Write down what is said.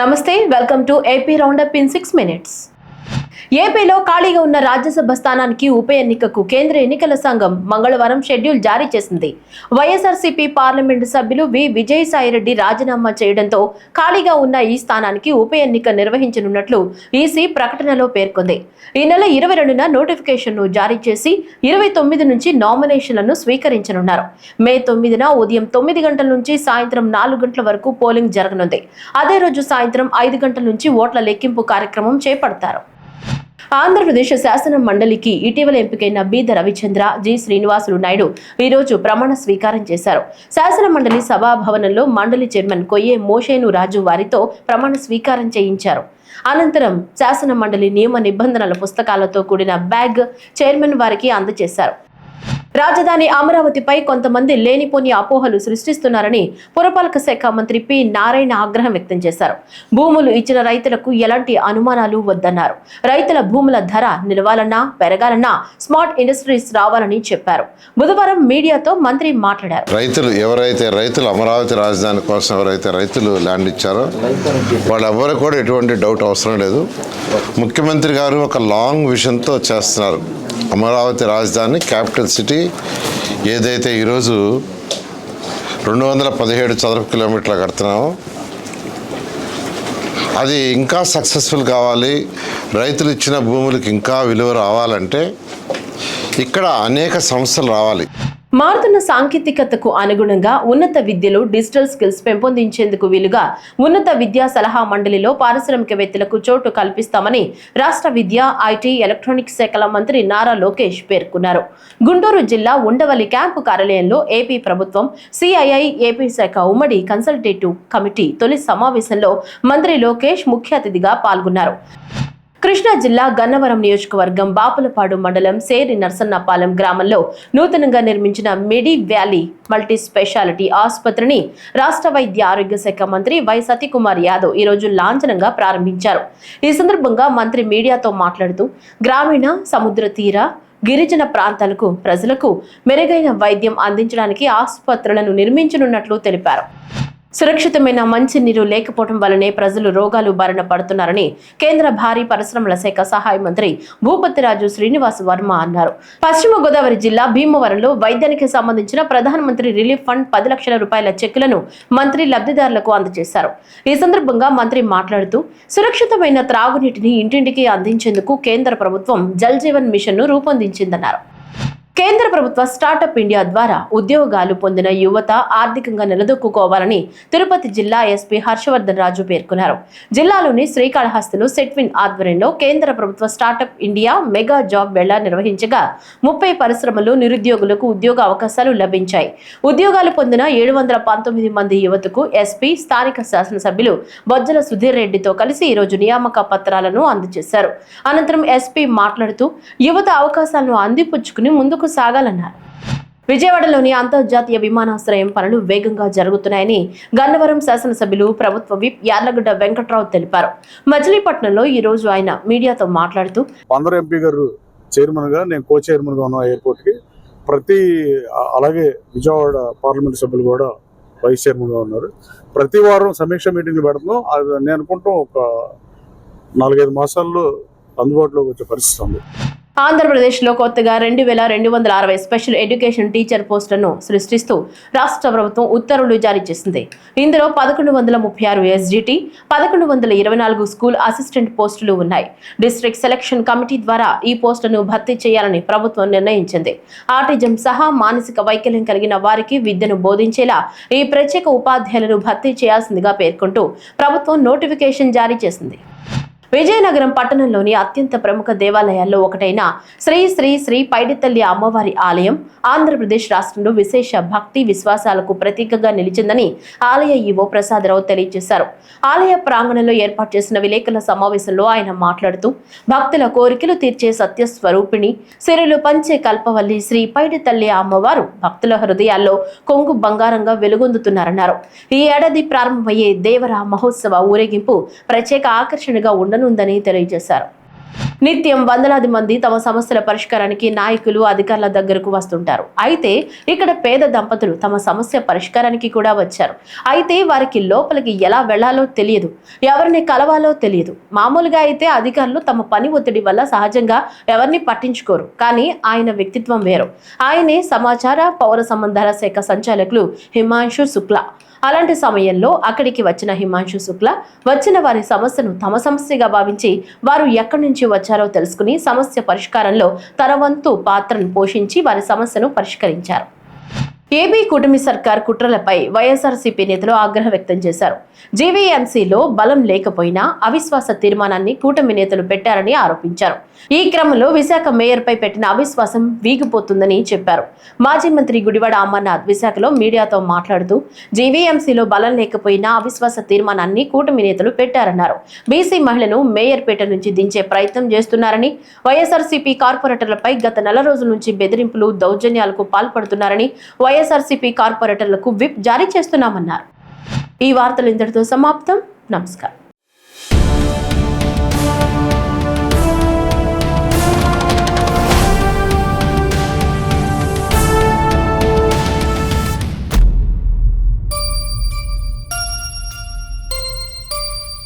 నమస్తే welcome to AP roundup in six minutes ఏపీలో ఖాళీగా ఉన్న రాజ్యసభ స్థానానికి ఉప ఎన్నికకు కేంద్ర ఎన్నికల సంఘం మంగళవారం షెడ్యూల్ జారీ చేసింది. వైఎస్ఆర్సీపీ పార్లమెంటు సభ్యులు వి. విజయసాయిరెడ్డి రాజీనామా చేయడంతో ఖాళీగా ఉన్న ఈ స్థానానికి ఉప ఎన్నిక నిర్వహించనున్నట్లు ఈసీ ప్రకటనలో పేర్కొంది. ఈ నెల ఇరవై రెండున నోటిఫికేషన్ను జారీ చేసి ఇరవై తొమ్మిది నుంచి నామినేషన్లను స్వీకరించనున్నారు. మే తొమ్మిదిన ఉదయం తొమ్మిది గంటల నుంచి సాయంత్రం నాలుగు గంటల వరకు పోలింగ్ జరగనుంది. అదే రోజు సాయంత్రం ఐదు గంటల నుంచి ఓట్ల లెక్కింపు కార్యక్రమం చేపడతారు. ఆంధ్రప్రదేశ్ శాసన మండలికి ఇటీవల ఎంపికైన బీద రవిచంద్ర జి శ్రీనివాసులు నాయుడు ఈ రోజు ప్రమాణ స్వీకారం చేశారు. శాసన మండలి సభాభవనంలో మండలి చైర్మన్ కొయ్యే మోషేను రాజు వారితో ప్రమాణ స్వీకారం చేయించారు. అనంతరం శాసన మండలి నియమ నిబంధనల పుస్తకాలతో కూడిన బ్యాగ్ చైర్మన్ వారికి అందజేశారు. రాజధాని అమరావతిపై కొంతమంది లేనిపోని అపోహలు సృష్టిస్తున్నారని పురపాలక శాఖ మంత్రి పి నారాయణ ఆగ్రహం వ్యక్తం చేశారు. భూములు ఇచ్చిన రైతులకు ఎలాంటి అనుమానాలు వద్దన్నారు. రైతుల భూముల ధర నిలవాలన్నా పెరగాలన్నా స్మార్ట్ ఇండస్ట్రీస్ రావాలని చెప్పారు. బుధవారం మీడియాతో మంత్రి మాట్లాడారు. రైతులు ఎవరైతే రైతులు అమరావతి రాజధాని కోసం ఎవరైతే రైతులు ల్యాండ్ ఇచ్చారో వాళ్ళెవరు కూడా ఎటువంటి డౌట్ అవసరం లేదు. ముఖ్యమంత్రి గారు ఒక లాంగ్ విజన్తో చేస్తున్నారు. అమరావతి రాజధాని క్యాపిటల్ సిటీ ఏదైతే ఈరోజు రెండు వందల పదిహేడు చదరపు కిలోమీటర్లు కడుతున్నామో అది ఇంకా సక్సెస్ఫుల్ కావాలి. రైతులు ఇచ్చిన భూములకు ఇంకా విలువ రావాలంటే ఇక్కడ అనేక సంస్థలు రావాలి. మారుతున్న సాంకేతికతకు అనుగుణంగా ఉన్నత విద్యలో డిజిటల్ స్కిల్స్ పెంపొందించేందుకు వీలుగా ఉన్నత విద్యా సలహా మండలిలో పారిశ్రామికవేత్తలకు చోటు కల్పిస్తామని రాష్ట్ర విద్య ఐటీ ఎలక్ట్రానిక్స్ శాఖల మంత్రి నారా లోకేష్ పేర్కొన్నారు. గుంటూరు జిల్లా ఉండవల్లి క్యాంపు కార్యాలయంలో ఏపీ ప్రభుత్వం సిఐఐ ఏపీ శాఖ ఉమ్మడి కన్సల్టేటివ్ కమిటీ తొలి సమావేశంలో మంత్రి లోకేష్ ముఖ్య అతిథిగా పాల్గొన్నారు. కృష్ణా జిల్లా గన్నవరం నియోజకవర్గం బాపులపాడు మండలం సేరి నర్సన్నపాలెం గ్రామంలో నూతనంగా నిర్మించిన మిడి వ్యాలీ మల్టీ స్పెషాలిటీ ఆసుపత్రిని రాష్ట్ర వైద్య ఆరోగ్య శాఖ మంత్రి వై సతీకుమార్ యాదవ్ ఈ రోజు లాంఛనంగా ప్రారంభించారు. ఈ సందర్భంగా మంత్రి మీడియాతో మాట్లాడుతూ గ్రామీణ సముద్ర తీర గిరిజన ప్రాంతాలకు ప్రజలకు మెరుగైన వైద్యం అందించడానికి ఆసుపత్రులను నిర్మించనున్నట్లు తెలిపారు. సురక్షితమైన మంచినీరు లేకపోవడం వల్లనే ప్రజలు రోగాలు బారిన పడుతున్నారని కేంద్ర భారీ పరిశ్రమల శాఖ సహాయ మంత్రి భూపతిరాజు శ్రీనివాస్ వర్మ అన్నారు. పశ్చిమ గోదావరి జిల్లా భీమవరంలో వైద్యానికి సంబంధించిన ప్రధానమంత్రి రిలీఫ్ ఫండ్ పది లక్షల రూపాయల చెక్కులను మంత్రి లబ్ధిదారులకు అందజేశారు. ఈ సందర్భంగా మంత్రి మాట్లాడుతూ సురక్షితమైన త్రాగునీటిని ఇంటింటికి అందించేందుకు కేంద్ర ప్రభుత్వం జల్ జీవన్ మిషన్ను రూపొందించిందన్నారు. కేంద్ర ప్రభుత్వ స్టార్టప్ ఇండియా ద్వారా ఉద్యోగాలు పొందిన యువత ఆర్థికంగా నిలదొక్కుకోవాలని తిరుపతి జిల్లా ఎస్పీ హర్షవర్ధన్ రాజు పేర్కొన్నారు. జిల్లాలోని శ్రీకాళహస్తిలో సెట్విన్ ఆధ్వర్యంలో కేంద్ర ప్రభుత్వ స్టార్టప్ ఇండియా మెగా జాబ్ వేళ నిర్వహించగా ముప్పై పరిశ్రమలు నిరుద్యోగులకు ఉద్యోగ అవకాశాలు లభించాయి. ఉద్యోగాలు పొందిన ఏడు వందల పంతొమ్మిది మంది యువతకు ఎస్పీ స్థానిక శాసనసభ్యులు బొజ్జల సుధీర్ రెడ్డితో కలిసి ఈరోజు నియామక పత్రాలను అందజేశారు. అనంతరం ఎస్పీ మాట్లాడుతూ యువత అవకాశాలను అందిపుచ్చుకుని ముందు ముందుకు సాగాలన్నారు. విజయవాడలోని అంతర్జాతీయ విమానాశ్రయం పనులు వేగంగా జరుగుతున్నాయని గన్నవరం శాసనసభ్యులు ప్రభుత్వ విప్ యార్లగడ్డ వెంకట్రావు తెలిపారు. మచిలీపట్నంలో ఈ రోజు ఆయన మీడియాతో మాట్లాడుతూ బందర్ ఎంపీ గారు చైర్మన్గా నేను కో చైర్మన్గా ఉన్న ఎయిర్పోర్ట్కి. ప్రతి అలాగే విజయవాడ పార్లమెంట్ సభ్యులు కూడా వైస్ చైర్మన్గా ఉన్నారు. ప్రతి వారం సమీక్ష మీటింగ్లు పెడుతున్నాం. అది నేను అనుకుంటాం ఒక నాలుగైదు మాసాల్లో అందుబాటులోకి వచ్చే పరిస్థితి ఉంది. ఆంధ్రప్రదేశ్లో కొత్తగా రెండు వేల రెండు వందల అరవై స్పెషల్ ఎడ్యుకేషన్ టీచర్ పోస్టులను సృష్టిస్తూ రాష్ట్ర ప్రభుత్వం ఉత్తర్వులు జారీ చేసింది. ఇందులో పదకొండు వందల ముప్పై ఆరు ఎస్జిటి పదకొండు వందల ఇరవై నాలుగు స్కూల్ అసిస్టెంట్ పోస్టులు ఉన్నాయి. డిస్ట్రిక్ట్ సెలక్షన్ కమిటీ ద్వారా ఈ పోస్టులను భర్తీ చేయాలని ప్రభుత్వం నిర్ణయించింది. ఆటిజం సహా మానసిక వైకల్యం కలిగిన వారికి విద్యను బోధించేలా ఈ ప్రత్యేక ఉపాధ్యాయులను భర్తీ చేయాల్సిందిగా పేర్కొంటూ ప్రభుత్వం నోటిఫికేషన్ జారీ చేసింది. విజయనగరం పట్టణంలోని అత్యంత ప్రముఖ దేవాలయాల్లో ఒకటైన శ్రీ శ్రీ శ్రీ పైడితల్లి అమ్మవారి ఆలయం ఆంధ్రప్రదేశ్ రాష్ట్రంలో విశేష భక్తి విశ్వాసాలకు ప్రతీకగా నిలిచిందని ఆలయ ఈవో ప్రసాదరావు తెలియజేశారు. ఆలయ ప్రాంగణంలో ఏర్పాటు చేసిన విలేకరుల సమావేశంలో ఆయన మాట్లాడుతూ భక్తుల కోరికలు తీర్చే సత్య స్వరూపిణి సిరులు పంచే కల్పవల్లి శ్రీ పైడితల్లి అమ్మవారు భక్తుల హృదయాల్లో కొంగు బంగారంగా వెలుగొందుతున్నారన్నారు. ఈ ఏడాది ప్రారంభమయ్యే దేవర మహోత్సవ ఊరేగింపు ప్రత్యేక ఆకర్షణగా ఉండనుందని తెలియజేశారు. నిత్యం వందలాది మంది తమ సమస్యల పరిష్కారానికి నాయకులు అధికారుల దగ్గరకు వస్తుంటారు. అయితే ఇక్కడ పేద దంపతులు తమ సమస్య పరిష్కారానికి కూడా వచ్చారు. అయితే వారికి లోపలికి ఎలా వెళ్ళాలో తెలియదు. ఎవరిని కలవాలో తెలియదు. మామూలుగా అయితే అధికారులు తమ పని ఒత్తిడి వల్ల సహజంగా ఎవరిని పట్టించుకోరు. కానీ ఆయన వ్యక్తిత్వం వేరు. ఆయనే సమాచార పౌర సంబంధాల శాఖ సంచాలకులు హిమాంశు శుక్లా. అలాంటి సమయంలో అక్కడికి వచ్చిన హిమాంశు శుక్లా వచ్చిన వారి సమస్యను తమ సమస్యగా భావించి వారు ఎక్కడి నుంచి వచ్చారో తెలుసుకుని సమస్య పరిష్కారంలో తన వంతు పాత్రను పోషించి వారి సమస్యను పరిష్కరించారు. ఏపీ కూటమి సర్కార్ కుట్రలపై వైఎస్ఆర్సీపీ నేతలు ఆగ్రహం వ్యక్తం చేశారు. జీవీఎంసీలో బలం లేకపోయినా అవిశ్వాస తీర్మానాన్ని కూటమి నేతలు పెట్టారని ఆరోపించారు. ఈ క్రమంలో విశాఖ మేయర్పై పెట్టిన అవిశ్వాసం వీగిపోతుందని చెప్పారు. మాజీ మంత్రి గుడివాడ అమర్నాథ్ విశాఖలో మీడియాతో మాట్లాడుతూ జీవీఎంసీలో బలం లేకపోయినా అవిశ్వాస తీర్మానాన్ని కూటమి నేతలు పెట్టారన్నారు. బీసీ మహిళను మేయర్పేట నుంచి దించే ప్రయత్నం చేస్తున్నారని వైఎస్ఆర్సీపీ కార్పొరేటర్లపై గత నెల రోజుల నుంచి బెదిరింపులు దౌర్జన్యాలకు పాల్పడుతున్నారని వైఎస్ వైఎస్ఆర్సీపీ కార్పొరేటర్లకు విప్ జారీ చేస్తున్నామన్నారు. ఈ వార్తలు ఇంతటితో సమాప్తం. నమస్కారం.